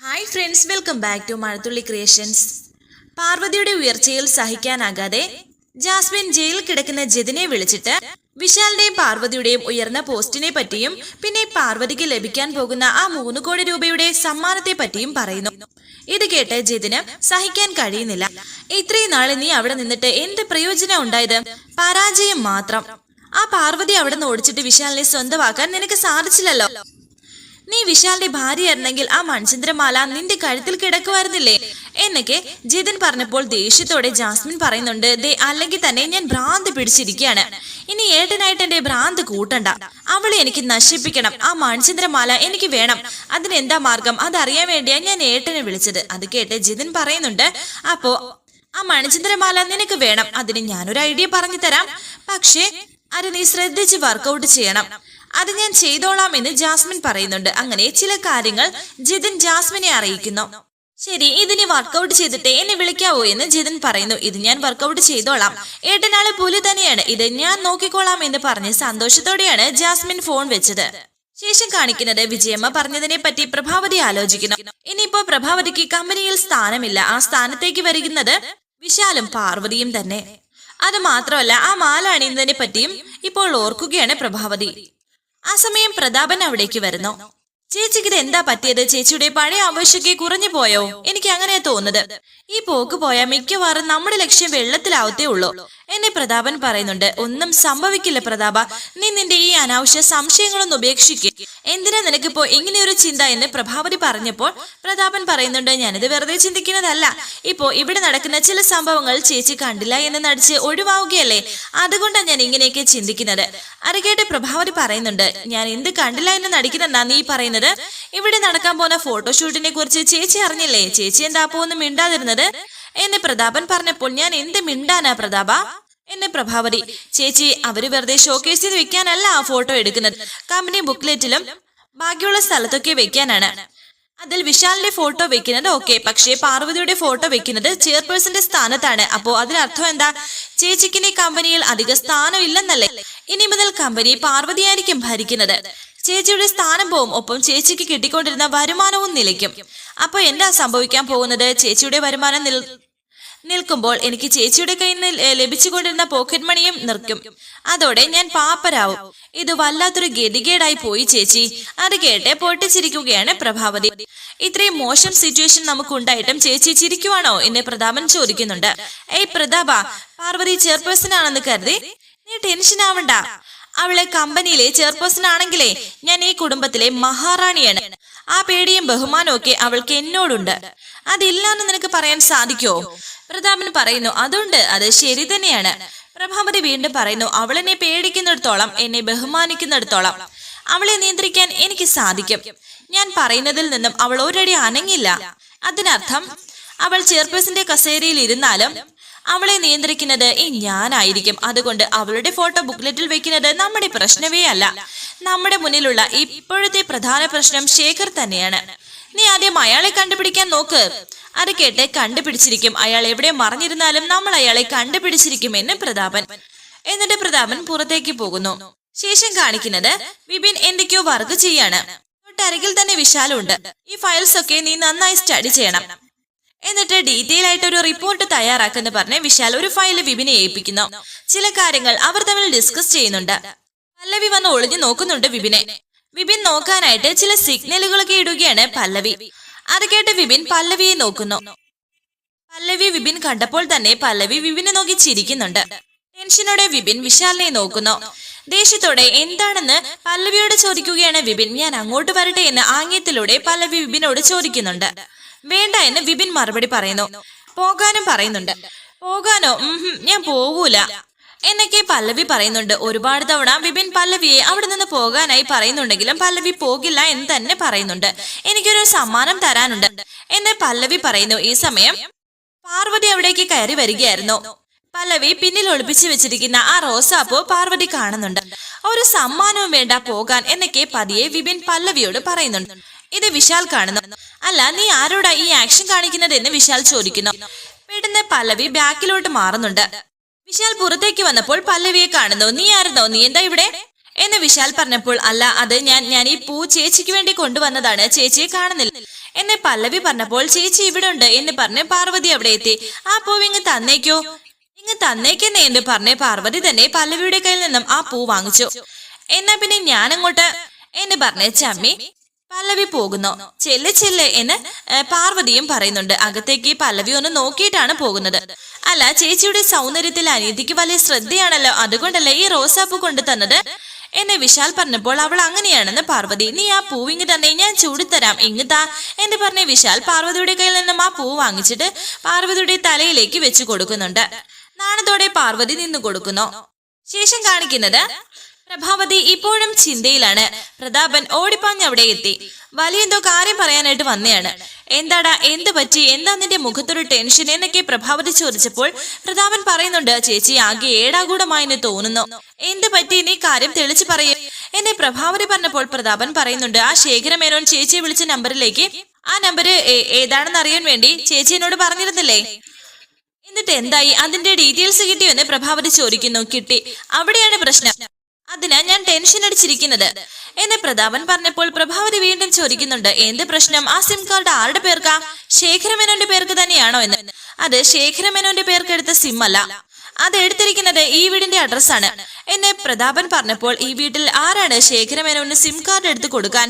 Hi friends welcome back to Mazhathulli creations പാർവതിയുടെ ഉയർച്ചയിൽ സഹിക്കാനാകാതെ Jasmine ജയിലിൽ കിടക്കുന്ന ജതിനെ വിളിച്ചിട്ട് വിശാലിന്റെയും പാർവതിയുടെയും ഉയർന്ന പോസ്റ്റിനെ പറ്റിയും പിന്നെ പാർവതിക്ക് ലഭിക്കാൻ പോകുന്ന ആ മൂന്ന് കോടി രൂപയുടെ സമ്മാനത്തെ പറ്റിയും പറയുന്നു. ഇത് കേട്ട് ജതിന് സഹിക്കാൻ കഴിയുന്നില്ല. ഇത്രയും നാളെ നീ അവിടെ നിന്നിട്ട് എന്ത് പ്രയോജനം ഉണ്ടായത്? പരാജയം മാത്രം. ആ പാർവതി അവിടെ നിന്ന് ഓടിച്ചിട്ട് വിശാലിനെ സ്വന്തമാക്കാൻ നിനക്ക് സാധിച്ചില്ലല്ലോ. നീ വിശാലിന്റെ ഭാര്യയായിരുന്നെങ്കിൽ ആ മൺചന്ദ്രമാല നിന്റെ കഴുത്തിൽ കിടക്കുമായിരുന്നില്ലേ? എന്നൊക്കെ ജിതിൻ പറഞ്ഞപ്പോൾ ദേഷ്യത്തോടെ ജാസ്മിൻ പറയുന്നുണ്ട് ദേ അല്ലെങ്കിൽ തന്നെ ഞാൻ ഭ്രാന്ത് പിടിച്ചിരിക്കുകയാണ്. ഇനി ഏട്ടനായിട്ട് എന്റെ ഭ്രാന്ത് കൂട്ടണ്ട. അവളെ എനിക്ക് നശിപ്പിക്കണം. ആ മൺചന്ദ്രമാല എനിക്ക് വേണം. അതിനെന്താ മാർഗം? അതറിയാൻ വേണ്ടിയാ ഞാൻ ഏട്ടനെ വിളിച്ചത്. അത് കേട്ട് ജിതിൻ പറയുന്നുണ്ട് അപ്പോ ആ മണിചന്ദ്രമാല നിനക്ക് വേണം. അതിന് ഞാനൊരു ഐഡിയ പറഞ്ഞു തരാം. പക്ഷേ അത് നീ ശ്രദ്ധിച്ച് വർക്കൗട്ട് ചെയ്യണം. അത് ഞാൻ ചെയ്തോളാം എന്ന് ജാസ്മിൻ പറയുന്നുണ്ട്. അങ്ങനെ ചില കാര്യങ്ങൾ ജിതിൻ ജാസ്മിനെ അറിയിക്കുന്നു. ശരി ഇതിനി വർക്കൗട്ട് ചെയ്തിട്ട് എന്നെ വിളിക്കാവോ എന്ന് ജിതിൻ പറയുന്നു. ഇത് ഞാൻ വർക്കൗട്ട് ചെയ്തോളാം. ഏട്ടനാൾ പുലി തന്നെയാണ്. ഇത് ഞാൻ നോക്കിക്കോളാം എന്ന് പറഞ്ഞ് സന്തോഷത്തോടെയാണ് ജാസ്മിൻ ഫോൺ വെച്ചത്. ശേഷം കാണിക്കുന്നത് വിജയമ്മ പറഞ്ഞതിനെ പറ്റി പ്രഭാവതി ആലോചിക്കുന്നു. ഇനിയിപ്പോ പ്രഭാവതിക്ക് കമ്പനിയിൽ സ്ഥാനമില്ല. ആ സ്ഥാനത്തേക്ക് വരുന്നത് വിശാലും പാർവതിയും തന്നെ. അത് മാത്രമല്ല ആ മാല അണിയുന്നതിനെ പറ്റിയും ഇപ്പോൾ ഓർക്കുകയാണ് പ്രഭാവതി. ആ സമയം പ്രതാപൻ അവിടേക്ക് വരുന്നു. ചേച്ചിക്ക് ഇത് എന്താ പറ്റിയത്? ചേച്ചിയുടെ പഴയ ആവശ്യമൊക്കെ കുറഞ്ഞു പോയോ? എനിക്ക് അങ്ങനെയാ തോന്നുന്നത്. ഈ പോക്ക് പോയാൽ മിക്കവാറും നമ്മുടെ ലക്ഷ്യം വെള്ളത്തിലാവത്തേ ഉള്ളൂ. എന്നെ പ്രതാപൻ പറയുന്നുണ്ട് ഒന്നും സംഭവിക്കില്ല പ്രതാപ. നീ നിന്റെ ഈ അനാവശ്യ സംശയങ്ങളൊന്നും ഉപേക്ഷിക്കുക എന്തിനാ നിനക്കിപ്പോ ഇങ്ങനെയൊരു ചിന്ത എന്ന് പ്രഭാവതി പറഞ്ഞപ്പോൾ പ്രതാപൻ പറയുന്നുണ്ട് ഞാനിത് വെറുതെ ചിന്തിക്കുന്നതല്ല. ഇപ്പോ ഇവിടെ നടക്കുന്ന ചില സംഭവങ്ങൾ ചേച്ചി കണ്ടില്ല എന്ന് നടിച്ച് ഒഴിവാവുകയല്ലേ? അതുകൊണ്ടാണ് ഞാൻ ഇങ്ങനെയൊക്കെ ചിന്തിക്കുന്നത്. അറികേട്ട് കേട്ട് പ്രഭാവതി പറയുന്നുണ്ട് ഞാൻ എന്ത് കണ്ടില്ല എന്ന് നടിക്കുന്നെന്നാ നീ പറയുന്നത്? ഇവിടെ നടക്കാൻ പോകുന്ന ഫോട്ടോഷൂട്ടിനെ കുറിച്ച് ചേച്ചി അറിഞ്ഞില്ലേ? ചേച്ചി എന്താ അപ്പോ ഒന്നും മിണ്ടാതിരുന്നത്? എന്ന് പ്രതാപൻ പറഞ്ഞപ്പോൾ ഞാൻ എന്ത് മിണ്ടാനാ പ്രതാപ? എന്നെ പ്രഭാവതി ചേച്ചി അവർ വെറുതെ ഷോക്കേസിൽ വെക്കാനല്ല ആ ഫോട്ടോ എടുക്കുന്നത്. കമ്പനി ബുക്ക്ലെറ്റിലും ബാക്കിയുള്ള സ്ഥലത്തൊക്കെ വെക്കാനാണ്. അതിൽ വിശാലിന്റെ ഫോട്ടോ വെക്കുന്നത് ഓക്കെ പക്ഷേ പാർവതിയുടെ ഫോട്ടോ വെക്കുന്നത് ചെയർപേഴ്സന്റെ സ്ഥാനത്താണ്. അപ്പോ അതിനർത്ഥം എന്താ? ചേച്ചിക്കിനി കമ്പനിയിൽ അധിക സ്ഥാനം ഇല്ലെന്നല്ലേ? ഇനി മുതൽ കമ്പനി പാർവതിയായിരിക്കും ഭരിക്കുന്നത്. ചേച്ചിയുടെ സ്ഥാനം പോവും ഒപ്പം ചേച്ചിക്ക് കിട്ടിക്കൊണ്ടിരുന്ന വരുമാനവും നിലയ്ക്കും. അപ്പൊ എന്താ സംഭവിക്കാൻ പോകുന്നത്? ചേച്ചിയുടെ വരുമാനം നിൽക്കുമ്പോൾ എനിക്ക് ചേച്ചിയുടെ കയ്യിൽ നിന്ന് ലഭിച്ചുകൊണ്ടിരുന്ന പോക്കറ്റ് മണിയും നിർക്കും അതോടെ ഞാൻ പാപ്പരാവും. ഇത് വല്ലാത്തൊരു ഗതികേടായി പോയി ചേച്ചി. അത് കേട്ട് പൊട്ടിച്ചിരിക്കുകയാണ് പ്രഭാവതി. ഇത്രയും മോശം സിറ്റുവേഷൻ നമുക്ക് നമുക്കുണ്ടായിട്ടും ചേച്ചി ചിരിക്കുവാണോ എന്ന് പ്രതാപൻ ചോദിക്കുന്നുണ്ട്. ഏയ് പ്രതാപ പാർവതി ചെയർപേഴ്സൺ ആണെന്ന് കരുതി. നീ ടെൻഷൻ ആവണ്ട. അവളെ കമ്പനിയിലെ ചെയർപേഴ്സൺ ആണെങ്കിലേ ഞാൻ ഈ കുടുംബത്തിലെ മഹാറാണിയാണ്. ആ പേടിയും ബഹുമാനവും ഒക്കെ അവൾക്ക് എന്നോടുണ്ട്. അതില്ലാന്ന് നിനക്ക് പറയാൻ സാധിക്കോ പ്രതാപൻ പറയുന്നു അതുണ്ട് അത് ശരി തന്നെയാണ്. പ്രഭാവതി വീണ്ടും പറയുന്നു അവൾ എന്നെ പേടിക്കുന്നിടത്തോളം എന്നെ ബഹുമാനിക്കുന്നിടത്തോളം അവളെ നിയന്ത്രിക്കാൻ എനിക്ക് സാധിക്കും. ഞാൻ പറയുന്നതിൽ നിന്നും അവൾ ഒരടി അനങ്ങില്ല. അതിനർത്ഥം അവൾ ചെയർപേഴ്സന്റെ കസേരയിൽ ഇരുന്നാലും അവളെ നിയന്ത്രിക്കുന്നത് ഈ ഞാനായിരിക്കും. അതുകൊണ്ട് അവളുടെ ഫോട്ടോ ബുക്ക്ലെറ്റിൽ വെക്കുന്നത് നമ്മുടെ പ്രശ്നമേ അല്ല. നമ്മുടെ മുന്നിലുള്ള ഇപ്പോഴത്തെ പ്രധാന പ്രശ്നം ശേഖർ തന്നെയാണ്. നീ ആദ്യം അയാളെ കണ്ടുപിടിക്കാൻ നോക്ക്. അത് കേട്ട് കണ്ടുപിടിച്ചിരിക്കും. അയാൾ എവിടെ മറിഞ്ഞിരുന്നാലും നമ്മൾ അയാളെ കണ്ടുപിടിച്ചിരിക്കും എന്ന് പ്രതാപൻ. എന്നിട്ട് പ്രതാപൻ പുറത്തേക്ക് പോകുന്നു. ശേഷം കാണിക്കുന്നത് വിപിൻ എന്തൊക്കെയോ വർക്ക് ചെയ്യാണ്. തൊട്ടരികിൽ തന്നെ വിശാലുണ്ട്. ഈ ഫയൽസ് ഒക്കെ നീ നന്നായി സ്റ്റഡി ചെയ്യണം. എന്നിട്ട് ഡീറ്റെയിൽ ആയിട്ട് ഒരു റിപ്പോർട്ട് തയ്യാറാക്കുന്ന പറഞ്ഞ് വിശാൽ ഒരു ഫയൽ വിപിനെ ഏൽപ്പിക്കുന്നു. ചില കാര്യങ്ങൾ അവർ തമ്മിൽ ഡിസ്കസ് ചെയ്യുന്നുണ്ട്. പല്ലവി വന്ന് ഒളിഞ്ഞു നോക്കുന്നുണ്ട് വിപിനെ. വിപിൻ നോക്കാനായിട്ട് ചില സിഗ്നലുകളൊക്കെ ഇടുകയാണ് പല്ലവി. അത് കേട്ട് വിപിൻ പല്ലവിയെ നോക്കുന്നു. പല്ലവി വിപിൻ കണ്ടപ്പോൾ തന്നെ പല്ലവി വിപിനെ നോക്കി ചിരിക്കുന്നുണ്ട്. ടെൻഷനോടെ വിപിൻ വിശാലിനെ നോക്കുന്നു. ദേഷ്യത്തോടെ എന്താണെന്ന് പല്ലവിയോട് ചോദിക്കുകയാണ് വിപിൻ. ഞാൻ അങ്ങോട്ട് വരട്ടെ എന്ന് ആംഗ്യത്തിലൂടെ പല്ലവി വിപിനോട് ചോദിക്കുന്നുണ്ട്. വേണ്ട എന്ന് വിപിൻ മറുപടി പറയുന്നു. പോകാനും പറയുന്നുണ്ട്. പോകാനോ? ഞാൻ പോകൂല. എന്നൊക്കെ പല്ലവി പറയുന്നുണ്ട്. ഒരുപാട് തവണ വിപിൻ പല്ലവിയെ അവിടെ നിന്ന് പോകാനായി പറയുന്നുണ്ടെങ്കിലും പല്ലവി പോകില്ല എന്ന് തന്നെ പറയുന്നുണ്ട്. എനിക്കൊരു സമ്മാനം തരാനുണ്ട്. എന്ന് പല്ലവി പറയുന്നു. ഈ സമയം പാർവതി അവിടേക്ക് കയറി വരികയായിരുന്നു. പല്ലവി പിന്നിൽ ഒളിപ്പിച്ചു വെച്ചിരിക്കുന്ന ആ റോസാപ്പൂ പാർവതി കാണുന്നുണ്ട്. ഒരു സമ്മാനവും വേണ്ട പോകാൻ എന്നൊക്കെ പതിയെ വിപിൻ പല്ലവിയോട് പറയുന്നുണ്ട്. ഇത് വിശാൽ കാണുന്നു. അല്ല നീ ആരോടാ ഈ ആക്ഷൻ കാണിക്കുന്നത് എന്ന് വിശാൽ ചോദിക്കുന്നു. പെട്ടെന്ന് പല്ലവി ബാക്കിലോട്ട് മാറുന്നുണ്ട്. വിശാൽ പുറത്തേക്ക് വന്നപ്പോൾ പല്ലവിയെ കാണുന്നു. നീ ആയിരുന്നോ നീ എന്താ ഇവിടെ? എന്ന് വിശാൽ പറഞ്ഞപ്പോൾ അല്ല അത് ഞാൻ ഞാൻ ഈ പൂ ചേച്ചിക്ക് വേണ്ടി കൊണ്ടുവന്നതാണ്. ചേച്ചിയെ കാണുന്നില്ല. എന്നെ പല്ലവി പറഞ്ഞപ്പോൾ ചേച്ചി ഇവിടെ ഉണ്ട് എന്ന് പറഞ്ഞ് പാർവതി അവിടെ എത്തി. ആ പൂവ് ഇങ്ങ് തന്നേക്കോ? ഇങ്ങ് തന്നേക്കെന്നേ എന്ന് പറഞ്ഞ് പാർവതി തന്നെ പല്ലവിയുടെ കയ്യിൽ നിന്നും ആ പൂ വാങ്ങിച്ചു. എന്നാ പിന്നെ ഞാനങ്ങോട്ട് എന്ന് പറഞ്ഞ് ചമ്മി പല്ലവി പോകുന്നു. ചെല്ല് ചെല്ല് എന്ന് പാർവതിയും പറയുന്നുണ്ട്. അകത്തേക്ക് പല്ലവി ഒന്ന് നോക്കിയിട്ടാണ് പോകുന്നത്. അല്ല ചേച്ചിയുടെ സൗന്ദര്യത്തിൽ അനീതിക്ക് വലിയ ശ്രദ്ധയാണല്ലോ. അതുകൊണ്ടല്ലേ ഈ റോസാപ്പ് കൊണ്ടു തന്നത്? എന്നെ വിശാൽ പറഞ്ഞപ്പോൾ അവൾ അങ്ങനെയാണെന്ന് പാർവതി നീ ആ പൂവിങ് തന്നെ ഞാൻ ചൂടിത്തരാം ഇങ്ങ് താ. എന്ന് പറഞ്ഞ വിശാൽ പാർവതിയുടെ കയ്യിൽ നിന്നും ആ പൂ വാങ്ങിച്ചിട്ട് പാർവതിയുടെ തലയിലേക്ക് വെച്ചു കൊടുക്കുന്നുണ്ട്. നാണത്തോടെ പാർവതി നിന്ന് കൊടുക്കുന്നു. ശേഷം കാണിക്കുന്നത് പ്രഭാവതി ഇപ്പോഴും ചിന്തയിലാണ്. പ്രതാപൻ ഓടിപ്പാഞ്ഞ് അവിടെ എത്തി. വലിയെന്തോ കാര്യം പറയാനായിട്ട് വന്നെയാണ്. എന്താടാ എന്ത് പറ്റി? എന്താ നിന്റെ മുഖത്തൊരു ടെൻഷൻ എന്നൊക്കെ പ്രഭാവതി ചോദിച്ചപ്പോൾ പ്രതാപൻ പറയുന്നുണ്ട് ചേച്ചി ആകെ ഏടാകൂടമായെന്ന് തോന്നുന്നു. എന്ത് പറ്റി? നീ കാര്യം തെളിച്ചു പറയേ. എന്നെ പ്രഭാവതി പറഞ്ഞപ്പോൾ പ്രതാപൻ പറയുന്നുണ്ട് ആ ശേഖരമേനോൻ ചേച്ചിയെ വിളിച്ച നമ്പറിലേക്ക് ആ നമ്പർ ഏതാണെന്ന് അറിയാൻ വേണ്ടി ചേച്ചി എന്നോട് പറഞ്ഞിരുന്നില്ലേ? എന്നിട്ട് എന്തായി? അതിന്റെ ഡീറ്റെയിൽസ് കിട്ടിയോ എന്ന് പ്രഭാവതി ചോദിക്കുന്നു. കിട്ടി. അവിടെയാണ് പ്രശ്നം. അതിനാ ഞാൻ ടെൻഷൻ അടിച്ചിരിക്കുന്നത്. എന്ന് പ്രതാപൻ പറഞ്ഞപ്പോൾ പ്രഭാവതി വീണ്ടും ചോദിക്കുന്നുണ്ട് എന്ത് പ്രശ്നം? ആ സിം കാർഡ് ആരുടെ പേർക്കാ? ശേഖരമേനോന്റെ പേർക്ക് തന്നെയാണോ എന്ന്. അത് ശേഖരമേനോന്റെ പേർക്ക് എടുത്ത സിം അല്ല. അത് എടുത്തിരിക്കുന്നത് ഈ വീടിന്റെ അഡ്രസ്സാണ് എന്നെ പ്രതാപൻ പറഞ്ഞപ്പോൾ ഈ വീട്ടിൽ ആരാണ് ശേഖരമേനോന് സിം കാർഡ് എടുത്ത് കൊടുക്കാൻ?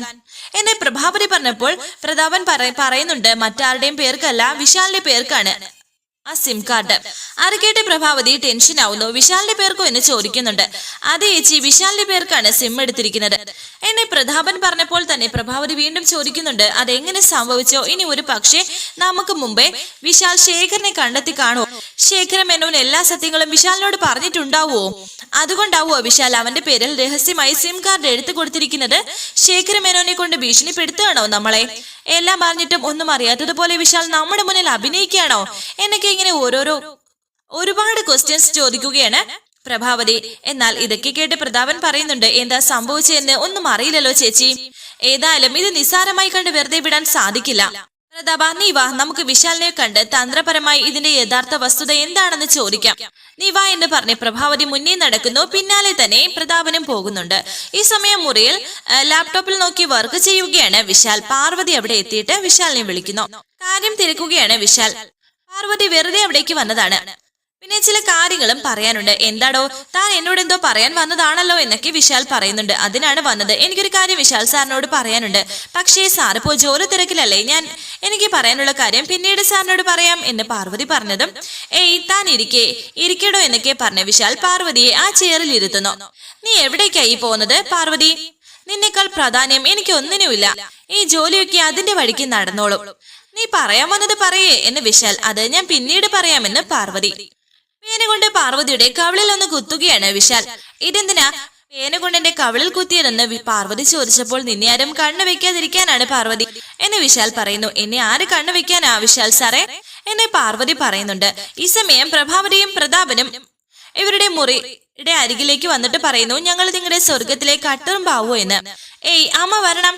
എന്നെ പ്രഭാവതി പറഞ്ഞപ്പോൾ പ്രതാപൻ പറയുന്നുണ്ട് മറ്റാരുടെയും പേർക്കല്ല വിശാലിന്റെ പേർക്കാണ്. ആ സിം കാർഡ് അത് കേട്ട് പ്രഭാവതി ടെൻഷൻ ആവുന്നു. വിശാലിന്റെ പേർക്കോ എന്ന് ചോദിക്കുന്നുണ്ട്. അതെ ചേച്ചി വിശാലിന്റെ പേർക്കാണ് സിം എടുത്തിരിക്കുന്നത്. എന്നെ പ്രതാപൻ പറഞ്ഞപ്പോൾ തന്നെ പ്രഭാവതി വീണ്ടും ചോദിക്കുന്നുണ്ട്. അതെങ്ങനെ സംഭവിച്ചോ? ഇനി ഒരു പക്ഷേ നമുക്ക് മുമ്പേ വിശാൽ ശേഖരനെ കണ്ടെത്തി കാണുമോ ശേഖരം എല്ലാ സത്യങ്ങളും വിശാലിനോട് പറഞ്ഞിട്ടുണ്ടാവുമോ അതുകൊണ്ടാവുമോ അഭിശാൽ അവന്റെ പേരിൽ രഹസ്യമായി സിം കാർഡ് എടുത്തു കൊടുത്തിരിക്കുന്നത് ശേഖര മേനോനെ കൊണ്ട് ഭീഷണിപ്പെടുത്തുകയാണോ നമ്മളെ? എല്ലാം അറിഞ്ഞിട്ടും ഒന്നും അറിയാത്തതുപോലെ വിശാൽ നമ്മുടെ മുന്നിൽ അഭിനയിക്കുകയാണോ? എന്നൊക്കെ ഇങ്ങനെ ഓരോരോ ഒരുപാട് ക്വസ്റ്റ്യൻസ് ചോദിക്കുകയാണ് പ്രഭാവതി. എന്നാൽ ഇതൊക്കെ കേട്ട് പ്രതാപൻ പറയുന്നുണ്ട് എന്താ സംഭവിച്ചതെന്ന് ഒന്നും അറിയില്ലല്ലോ ചേച്ചി. ഏതായാലും ഇത് നിസ്സാരമായി കണ്ട് വെറുതെ വിടാൻ സാധിക്കില്ല. പ്രതാപ നീ വാ നമുക്ക് വിശാലിനെ കണ്ട് തന്ത്രപരമായി ഇതിന്റെ യഥാർത്ഥ വസ്തുത എന്താണെന്ന് ചോദിക്കാം. നീ വാ എന്ന് പറഞ്ഞ് പ്രഭാവതി മുന്നേ നടക്കുന്നു. പിന്നാലെ തന്നെ പ്രതാപനും പോകുന്നുണ്ട്. ഈ സമയം മുറിയിൽ ലാപ്ടോപ്പിൽ നോക്കി വർക്ക് ചെയ്യുകയാണ് വിശാൽ. പാർവതി അവിടെ എത്തിയിട്ട് വിശാലിനെ വിളിക്കുന്നു. കാര്യം തിരക്കുകയാണ് വിശാൽ. പാർവതി വെറുതെ അവിടേക്ക് വന്നതാണ്. പിന്നെ ചില കാര്യങ്ങളും പറയാനുണ്ട്. എന്താടോ? താൻ എന്നോട് എന്തോ പറയാൻ വന്നതാണല്ലോ എന്നൊക്കെ വിശാൽ പറയുന്നുണ്ട്. അതിനാണ് വന്നത്. എനിക്കൊരു കാര്യം വിശാൽ സാറിനോട് പറയാനുണ്ട്. പക്ഷേ സാർ ജോലി തിരക്കിലല്ലേ? ഞാൻ എനിക്ക് പറയാനുള്ള കാര്യം പിന്നീട് സാറിനോട് പറയാം എന്ന് പാർവതി പറഞ്ഞതും ഏയ് താൻ ഇരിക്കേ. ഇരിക്കടോ എന്നൊക്കെ പറഞ്ഞ വിശാൽ പാർവതിയെ ആ ചെയറിൽ ഇരുത്തുന്നു. നീ എവിടേക്കായി പോകുന്നത് പാർവതി? നിന്നേക്കാൾ പ്രാധാന്യം എനിക്ക് ഒന്നിനുമില്ല. ഈ ജോലിയൊക്കെ അതിന്റെ വഴിക്ക് നടന്നോളും. നീ പറയാൻ വന്നത് പറയേ എന്ന് വിശാൽ അത് ഞാൻ പിന്നീട് പറയാമെന്ന് പാർവതി. പേന കൊണ്ട് പാർവതിയുടെ കവിളിൽ ഒന്ന് കുത്തുകയാണ് വിശാൽ. ഇതെന്തിനാ? പേന കൊണ്ട് എന്റെ കവിളിൽ കുത്തിയതെന്ന് പാർവതി ചോദിച്ചപ്പോൾ നിന്നെ ആരും കണ്ണു വെക്കാതിരിക്കാനാണ് പാർവതി. എന്ന് വിശാൽ പറയുന്നു. എന്നെ ആര് കണ്ണു വെക്കാനാ വിശാൽ സാറേ? എന്നെ പാർവതി പറയുന്നുണ്ട്. ഈ സമയം പ്രഭാവതിയും പ്രതാപനും ഇവരുടെ മുറി യുടെ അരികിലേക്ക് വന്നിട്ട് പറയുന്നു ഞങ്ങൾ നിങ്ങളുടെ സ്വർഗത്തിലെ കട്ടറും പാവോ എന്ന്. ഏയ് അമ്മ വരണം.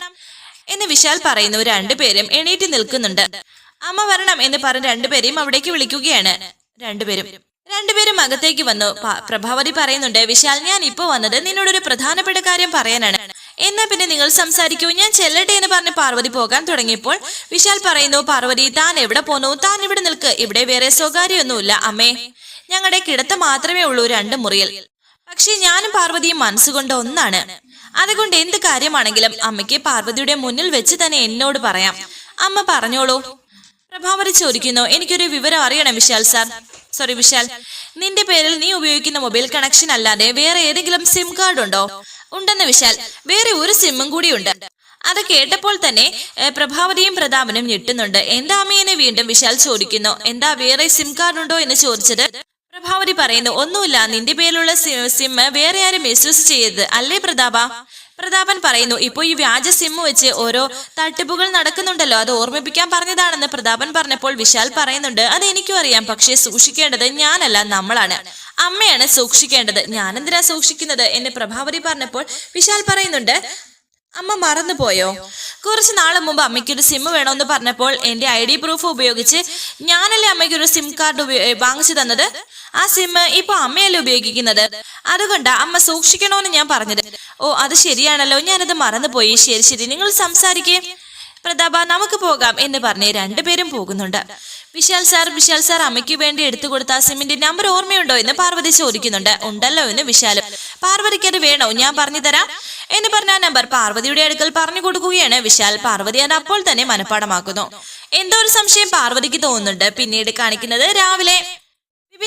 എന്ന് വിശാൽ പറയുന്നു. രണ്ടുപേരും എണീറ്റ് നിൽക്കുന്നുണ്ട്. അമ്മ വരണം എന്ന് പറഞ്ഞ് രണ്ടുപേരെയും അവിടേക്ക് വിളിക്കുകയാണ്. രണ്ടുപേരും രണ്ടുപേരും അകത്തേക്ക് വന്നു. പ്രഭാവതി പറയുന്നുണ്ട് വിശാൽ ഞാൻ ഇപ്പോ വന്നത് നിന്നോടൊരു പ്രധാനപ്പെട്ട കാര്യം പറയാനാണ്. എന്നാ പിന്നെ നിങ്ങൾ സംസാരിക്കൂ. ഞാൻ ചെല്ലട്ടെ എന്ന് പറഞ്ഞ് പാർവതി പോകാൻ തുടങ്ങിയപ്പോൾ വിശാൽ പറയുന്നു പാർവതി താൻ എവിടെ പോന്നു? താൻ ഇവിടെ നിൽക്ക്. ഇവിടെ വേറെ സ്വകാര്യമൊന്നുമില്ല. അമ്മേ ഞങ്ങളുടെ കിടത്ത മാത്രമേ ഉള്ളൂ രണ്ട് മുറിയിൽ. പക്ഷേ ഞാനും പാർവതിയും മനസ്സുകൊണ്ട് ഒന്നാണ്. അതുകൊണ്ട് എന്ത് കാര്യമാണെങ്കിലും അമ്മയ്ക്ക് പാർവതിയുടെ മുന്നിൽ വെച്ച് തന്നെ എന്നോട് പറയാം. അമ്മ പറഞ്ഞോളൂ. പ്രഭാവതി ചോദിക്കുന്നു എനിക്കൊരു വിവരം അറിയണം വിശാൽ സാർ. സോറി വിശാൽ നിന്റെ പേരിൽ നീ ഉപയോഗിക്കുന്ന മൊബൈൽ കണക്ഷൻ അല്ലാതെ വേറെ ഏതെങ്കിലും സിം കാർഡ് ഉണ്ടോ? ഉണ്ടെന്ന് വിശാൽ. വേറെ ഒരു സിമ്മും കൂടിയുണ്ട്. അത് കേട്ടപ്പോൾ തന്നെ പ്രഭാവതിയും പ്രതാപനും ഞെട്ടുന്നുണ്ട്. എന്താ അമ്മയെന്ന് വീണ്ടും വിശാൽ ചോദിക്കുന്നു? എന്താ വേറെ സിം കാർഡ് ഉണ്ടോ എന്ന് ചോദിച്ചത്? പ്രഭാവതി പറയുന്നു ഒന്നുമില്ല. നിന്റെ പേരിലുള്ള സിം വേറെ ആരും മിസ്യൂസ് ചെയ്യരുത്. അല്ലേ പ്രതാപ? പ്രതാപൻ പറയുന്നു ഇപ്പോൾ ഈ വ്യാജ സിം വെച്ച് ഓരോ തട്ടിപ്പുകൾ നടക്കുന്നുണ്ടല്ലോ. അത് ഓർമ്മിപ്പിക്കാൻ പറഞ്ഞതാണെന്ന് പ്രതാപൻ പറഞ്ഞപ്പോൾ വിശാൽ പറയുന്നുണ്ട് അത് എനിക്കും അറിയാം. പക്ഷേ സൂക്ഷിക്കേണ്ടത് ഞാനല്ല നമ്മളാണ്. അമ്മയാണ് സൂക്ഷിക്കേണ്ടത്. ഞാനെന്തിനാ സൂക്ഷിക്കുന്നത്? എന്ന് പ്രഭാവതി പറഞ്ഞപ്പോൾ വിശാൽ പറയുന്നുണ്ട് അമ്മ മറന്നുപോയോ? കുറച്ച് നാൾ മുമ്പ് അമ്മയ്ക്കൊരു സിം വേണമെന്ന് പറഞ്ഞപ്പോൾ എന്റെ ഐ ഡി പ്രൂഫ് ഉപയോഗിച്ച് ഞാനല്ലേ അമ്മയ്ക്ക് ഒരു സിം കാർഡ് വാങ്ങിച്ചു തന്നത്? ആ സിം ഇപ്പൊ അമ്മയല്ലേ ഉപയോഗിക്കുന്നത്? അതുകൊണ്ടാ അമ്മ സൂക്ഷിക്കണോന്ന് ഞാൻ പറഞ്ഞത്. ഓ അത് ശരിയാണല്ലോ. ഞാനത് മറന്നുപോയി. ശരി ശരി. നിങ്ങൾ സംസാരിക്കേ. പ്രതാപ നമുക്ക് പോകാം എന്ന് പറഞ്ഞ് രണ്ടുപേരും പോകുന്നുണ്ട്. വിശാൽ സാർ വിശാൽ സാർ അമ്മയ്ക്ക് വേണ്ടി എടുത്തു കൊടുത്ത സിമ്മിന്റെ നമ്പർ ഓർമ്മയുണ്ടോ എന്ന് പാർവതി ചോദിക്കുന്നുണ്ട്. ഉണ്ടല്ലോ എന്ന് വിശാൽ. പാർവതിക്ക് അത് വേണോ? ഞാൻ പറഞ്ഞു തരാം. എന്ന് പറഞ്ഞ നമ്പർ പാർവതിയുടെ അടുക്കൽ പറഞ്ഞു കൊടുക്കുകയാണ് വിശാൽ. പാർവതി അത് അപ്പോൾ തന്നെ മനഃപ്പാടമാക്കുന്നു. എന്തോ ഒരു സംശയം പാർവതിക്ക് തോന്നുന്നുണ്ട്. പിന്നീട് കാണിക്കുന്നത് രാവിലെ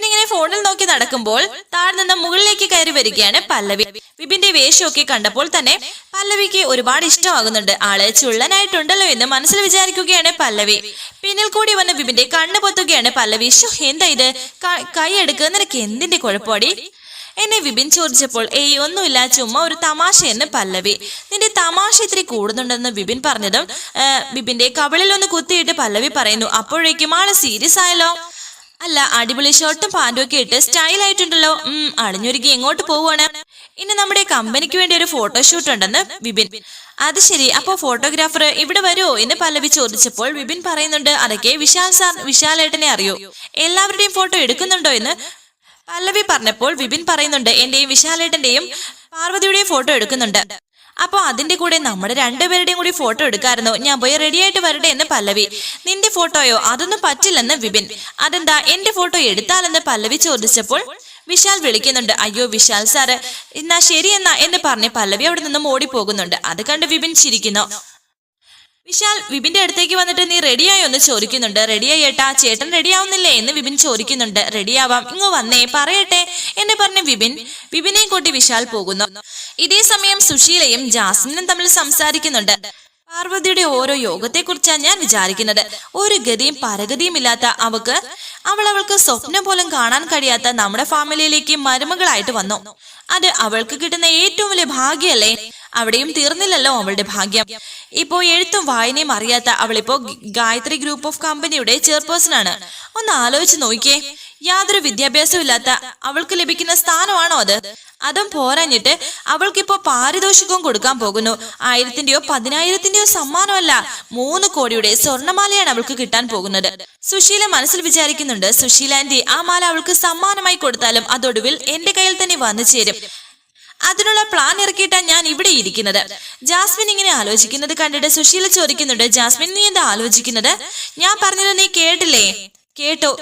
ഇങ്ങനെ ഫോണിൽ നോക്കി നടക്കുമ്പോൾ താഴെ നിന്ന് മുകളിലേക്ക് കയറി വരികയാണ് പല്ലവി. വിപിന്റെ വേഷമൊക്കെ കണ്ടപ്പോൾ തന്നെ പല്ലവിക്ക് ഒരുപാട് ഇഷ്ടമാകുന്നുണ്ട്. ആൾ ചുള്ളനായിട്ടുണ്ടല്ലോ എന്ന് മനസ്സിൽ വിചാരിക്കുകയാണ് പല്ലവി. പിന്നിൽ കൂടി വന്ന വിപിന്റെ കണ്ണ് പൊത്തുകയാണ് പല്ലവി. ഷോ എന്താ ഇത്? കൈ എടുക്കുക നിനക്ക് എന്തിന്റെ കുഴപ്പമാടി എന്നെ വിപിൻ ചോദിച്ചപ്പോൾ ഏയ് ഒന്നുമില്ല ചുമ്മാ ഒരു തമാശ എന്ന് പല്ലവി. നിന്റെ തമാശ ഇത്തിരി കൂടുന്നുണ്ടെന്ന് വിപിൻ പറഞ്ഞതും വിപിന്റെ കവിളിൽ ഒന്ന് കുത്തിയിട്ട് പല്ലവി പറയുന്നു അപ്പോഴേക്കും ആൾ സീരിയസ് ആയല്ലോ. അല്ല അടിപൊളി ഷർട്ടും പാന്റും ഒക്കെ ഇട്ട് സ്റ്റൈൽ ആയിട്ടുണ്ടല്ലോ. ഉം അണിഞ്ഞൊരുങ്ങി എങ്ങോട്ട് പോവാണ് ഇനി നമ്മുടെ കമ്പനിക്ക് വേണ്ടി ഒരു ഫോട്ടോഷൂട്ട് ഉണ്ടെന്ന് വിപിൻ. അത് ശരി അപ്പോ ഫോട്ടോഗ്രാഫർ ഇവിടെ വരുമോ എന്ന് പല്ലവി ചോദിച്ചപ്പോൾ വിപിൻ പറയുന്നുണ്ട് അതൊക്കെ വിശാൽ സാർ വിശാലേട്ടനെ അറിയൂ? എല്ലാവരുടെയും ഫോട്ടോ എടുക്കുന്നുണ്ടോ എന്ന്? പല്ലവി പറഞ്ഞപ്പോൾ വിപിൻ പറയുന്നുണ്ട് എന്റെയും വിശാലേട്ടന്റെയും പാർവതിയുടെയും ഫോട്ടോ എടുക്കുന്നുണ്ട്. അപ്പൊ അതിന്റെ കൂടെ നമ്മുടെ രണ്ടുപേരുടെയും കൂടി ഫോട്ടോ എടുക്കാമായിരുന്നു ഞാൻ പോയി റെഡിയായിട്ട് വരട്ടെ എന്ന് പല്ലവി. നിന്റെ ഫോട്ടോയോ? അതൊന്നും പറ്റില്ലെന്ന് വിപിൻ. അതെന്താ? എന്റെ ഫോട്ടോ എടുത്താലെന്ന് പല്ലവി ചോദിച്ചപ്പോൾ വിശാൽ വിളിക്കുന്നുണ്ട്. അയ്യോ വിശാൽ സാറ് എന്നാ ശരിയെന്നാ എന്ന് പറഞ്ഞ് പല്ലവി അവിടെ നിന്നും ഓടിപ്പോകുന്നുണ്ട്. അത് കണ്ട് വിപിൻ ചിരിക്കുന്നു. വിശാൽ വിപിന്റെ അടുത്തേക്ക് വന്നിട്ട് നീ റെഡിയായോ എന്ന് ചോദിക്കുന്നുണ്ട്. റെഡിയായി ഏട്ടാ ചേട്ടൻ റെഡിയാവുന്നില്ലേ എന്ന് വിപിൻ ചോദിക്കുന്നുണ്ട്. റെഡിയാവാം ഇങ്ങോ വന്നേ പറയട്ടെ. എന്ന് പറഞ്ഞ് വിപിൻ വിപിനെയും കൂട്ടി വിശാൽ പോകുന്നു. ഇതേ സമയം സുശീലയും ജാസ്മിനും തമ്മിൽ സംസാരിക്കുന്നുണ്ട്. പാർവതിയുടെ ഓരോ യോഗത്തെക്കുറിച്ചാണ് ഞാൻ വിചാരിക്കുന്നത്. ഒരു ഗതിയും പരഗതിയും ഇല്ലാത്ത അവക്ക് അവൾ അവൾക്ക് സ്വപ്നം പോലും കാണാൻ കഴിയാത്ത നമ്മുടെ ഫാമിലിയിലേക്ക് മരുമകളായിട്ട് വന്നു. അത് അവൾക്ക് കിട്ടുന്ന ഏറ്റവും വലിയ ഭാഗ്യല്ലേ അവിടെയും തീർന്നില്ലല്ലോ അവളുടെ ഭാഗ്യം. ഇപ്പോ എഴുത്തും വായനയും അറിയാത്ത അവളിപ്പോ ഗായത്രി ഗ്രൂപ്പ് ഓഫ് കമ്പനിയുടെ ചെയർപേഴ്സൺ ആണ്. ഒന്ന് ആലോചിച്ച് നോക്കിയേ. യാതൊരു വിദ്യാഭ്യാസമില്ലാത്ത അവൾക്ക് ലഭിക്കുന്ന സ്ഥാനമാണോ അത്? അതും പോരാഞ്ഞിട്ട് അവൾക്കിപ്പോ പാരിതോഷികവും കൊടുക്കാൻ പോകുന്നു. ആയിരത്തിന്റെയോ പതിനായിരത്തിന്റെയോ സമ്മാനമല്ല മൂന്ന് കോടിയുടെ സ്വർണമാലയാണ് അവൾക്ക് കിട്ടാൻ പോകുന്നത്. സുശീല മനസ്സിൽ വിചാരിക്കുന്നുണ്ട് സുശീല ആന്റി ആ മാല അവൾക്ക് സമ്മാനമായി കൊടുത്താലും അതൊടുവിൽ എന്റെ കയ്യിൽ തന്നെ വന്നു ചേരും. അതിനുള്ള പ്ലാൻ ഇറക്കിയിട്ടാണ് ഞാൻ ഇവിടെ ഇരിക്കുന്നത്. ജാസ്മിൻ ഇങ്ങനെ ആലോചിക്കുന്നത് കണ്ടിട്ട് സുശീല ചോദിക്കുന്നുണ്ട് ജാസ്മിൻ നീ എന്താ ആലോചിക്കുന്നത്? ഞാൻ പറഞ്ഞത് നീ കേട്ടില്ലേ? കേട്ടോ.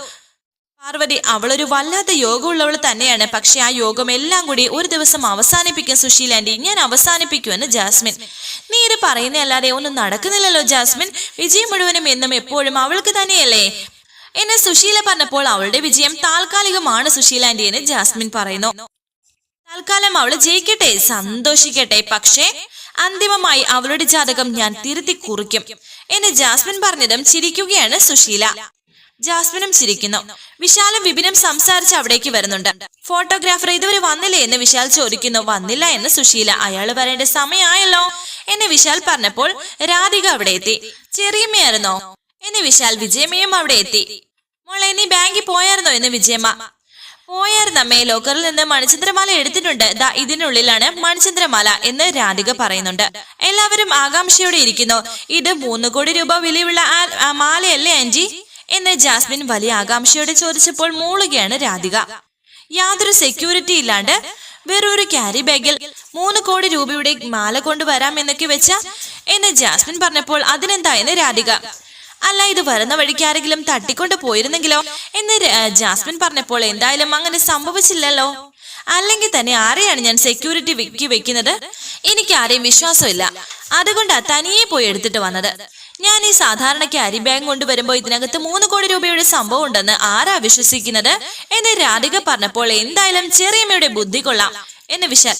പാർവതി അവളൊരു വല്ലാത്ത യോഗമുള്ളവൾ തന്നെയാണ്. പക്ഷെ ആ യോഗം എല്ലാം കൂടി ഒരു ദിവസം അവസാനിപ്പിക്കും സുശീല ആന്റി ഞാൻ അവസാനിപ്പിക്കുമെന്ന് ജാസ്മിൻ. നീ ഇത് പറയുന്നതല്ലാതെ ഒന്നും നടക്കുന്നില്ലല്ലോ ജാസ്മിൻ. വിജയം മുഴുവനും എന്നും എപ്പോഴും അവൾക്ക് തന്നെയല്ലേ? എന്നെ സുശീല പറഞ്ഞപ്പോൾ അവളുടെ വിജയം താൽക്കാലികമാണ് സുശീല ആന്റി എന്ന് ജാസ്മിൻ പറയുന്നു. തൽക്കാലം അവൾ ജയിക്കട്ടെ സന്തോഷിക്കട്ടെ. പക്ഷേ അന്തിമമായി അവളുടെ ജാതകം ഞാൻ തിരുത്തി കുറിക്കും എന്ന് ജാസ്മിൻ പറഞ്ഞതും ചിരിക്കുകയാണ് സുശീല. ജാസ്മിനും ചിരിക്കുന്നു. വിശാലും വിപിനും സംസാരിച്ച് അവിടേക്ക് വരുന്നുണ്ട്. ഫോട്ടോഗ്രാഫർ ഇതുവരെ വന്നില്ലേ എന്ന് വിശാൽ ചോദിക്കുന്നു. വന്നില്ല എന്ന് സുശീല. അയാൾ വരേണ്ട സമയമായല്ലോ എന്ന് വിശാൽ പറഞ്ഞപ്പോൾ രാധിക അവിടെ എത്തി. ചെറിയമ്മയായിരുന്നോ? എന്ന് വിശാൽ വിജയമ്മയും അവിടെ എത്തി. മോളെ നീ ബാങ്കിൽ പോയായിരുന്നോ എന്ന് വിജയമ്മ. പോയായിരുന്നമ്മേ ലോക്കറിൽ നിന്ന് മണിചന്ദ്രമാല എടുത്തിട്ടുണ്ട്. ദാ ഇതിനുള്ളിലാണ് മണിചന്ദ്രമാല എന്ന് രാധിക പറയുന്നുണ്ട്. എല്ലാവരും ആകാംക്ഷയോടെ ഇരിക്കുന്നു. ഇത് മൂന്ന് കോടി രൂപ വിലയുള്ള മാലയല്ലേ ആന്റി എന്ന് ജാസ്മിൻ വലിയ ആകാംക്ഷയോടെ ചോദിച്ചപ്പോൾ മൂളുകയാണ് രാധിക. യാതൊരു സെക്യൂരിറ്റി ഇല്ലാണ്ട് വേറൊരു ക്യാരി ബാഗിൽ മൂന്ന് കോടി രൂപയുടെ മാല കൊണ്ടുവരാം എന്നൊക്കെ വെച്ച എന്ന് ജാസ്മിൻ പറഞ്ഞപ്പോൾ അതിനെന്താ എന്ന് രാധിക. അല്ല ഇത് വരുന്ന വഴിക്ക് ആരെങ്കിലും തട്ടിക്കൊണ്ട് പോയിരുന്നെങ്കിലോ എന്ന് ജാസ്മിൻ പറഞ്ഞപ്പോൾ എന്തായാലും അങ്ങനെ സംഭവിച്ചില്ലല്ലോ. അല്ലെങ്കിൽ തന്നെ ആരെയാണ് ഞാൻ സെക്യൂരിറ്റി വെക്കി വെക്കുന്നത്? എനിക്ക് ആരെയും വിശ്വാസമില്ല. അതുകൊണ്ടാ തനിയെ പോയി എടുത്തിട്ട് വന്നത്. ഞാൻ ഈ സാധാരണ ക്യാരി ബാഗ് കൊണ്ടുവരുമ്പോൾ ഇതിനകത്ത് മൂന്ന് കോടി രൂപയുടെ സംഭവം ഉണ്ടെന്ന് ആരാ വിശ്വസിക്കുന്നത്? എന്ന് രാധിക പറഞ്ഞപ്പോൾ എന്തായാലും ചെറിയമ്മയുടെ ബുദ്ധി കൊള്ളാം. എന്ന് വിശാൽ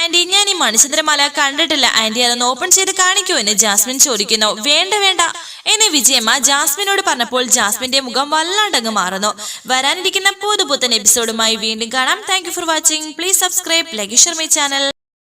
ആന്റി ഞാൻ ഈ മണിചന്ദ്രമാല കണ്ടിട്ടില്ല. ആന്റി അതൊന്ന് ഓപ്പൺ ചെയ്ത് കാണിക്കൂ എന്ന് ജാസ്മിൻ ചോദിക്കുന്നു. വേണ്ട വേണ്ട. എന്ന് വിജയമ്മ ജാസ്മിനോട് പറഞ്ഞപ്പോൾ ജാസ്മിന്റെ മുഖം വല്ലാണ്ടങ്ങ് മാറുന്നു. വരാനിരിക്കുന്ന പുതുപുത്തൻ എപ്പിസോഡുമായി വീണ്ടും കാണാം. Thank for watching please subscribe ലഗീഷർ my channel